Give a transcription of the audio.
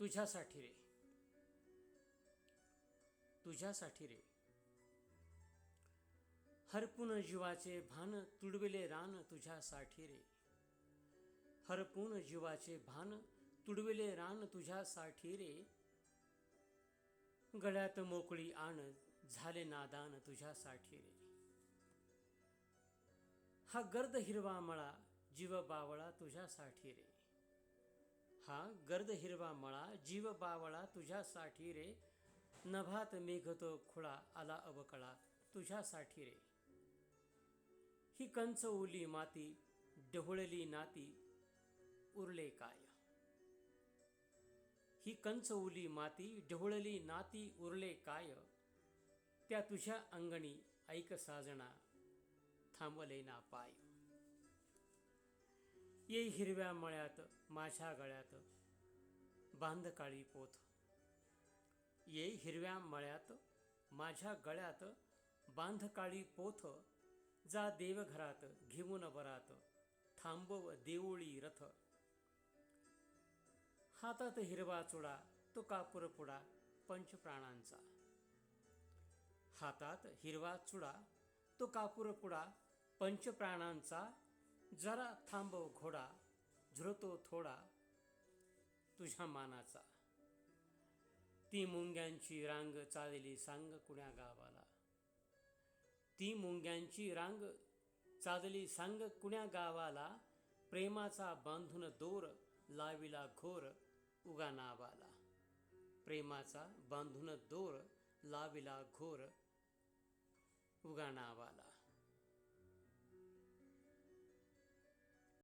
तुझ्यासाठी रे. तुझ्यासाठी रे. हरपून जीवाचे भान तुडविले रान तुझ्यासाठी रे. हरपून जीवाचे भान तुडविले रान तुझ्यासाठी रे. गळ्यात मोकळी आण झाले नादान तुझ्यासाठी रे. हा गर्द हिरवा मळा जीव बावळा तुझ्यासाठी रे. हा गर्द हिरवा मळा जीव बावळा तुझ्यासाठी रे. नभात मेघतो खुळा आला अवकळा तुझ्यासाठी रे. ही कंच ओली माती डहुळली नाती उरले काय? ही कंच ओली माती ढवळली नाती उरले काय? त्या तुझ्या अंगणी ऐक साजणा थांबले ना पाय. ये हिरव्या मळ्यात माझ्या गळ्यात बांध काळी पोथ ये हिरव्या मळ्यात माझ्या गळ्यात बांध काळी पोथ जा देवघरात घेऊन बरात थांबव देऊळी रथ. हातात हिरवा चुडा तो कापूर पुडा पंचप्राणांचा हातात हिरवा चुडा तो कापूर पुडा पंचप्राणांचा जरा थांबव घोडा झुरतो थोडा तुझ्या मानाचा. ती मुंग्यांची रांग चालली सांग कुण्या गावाला. ती मुंग्यांची रांग चालली सांग कुण्या गावाला. प्रेमाचा बांधून दोर लाविला घोर उगा नावाला. प्रेमाचा बांधून दोर लाविला घोर उगा नावाला.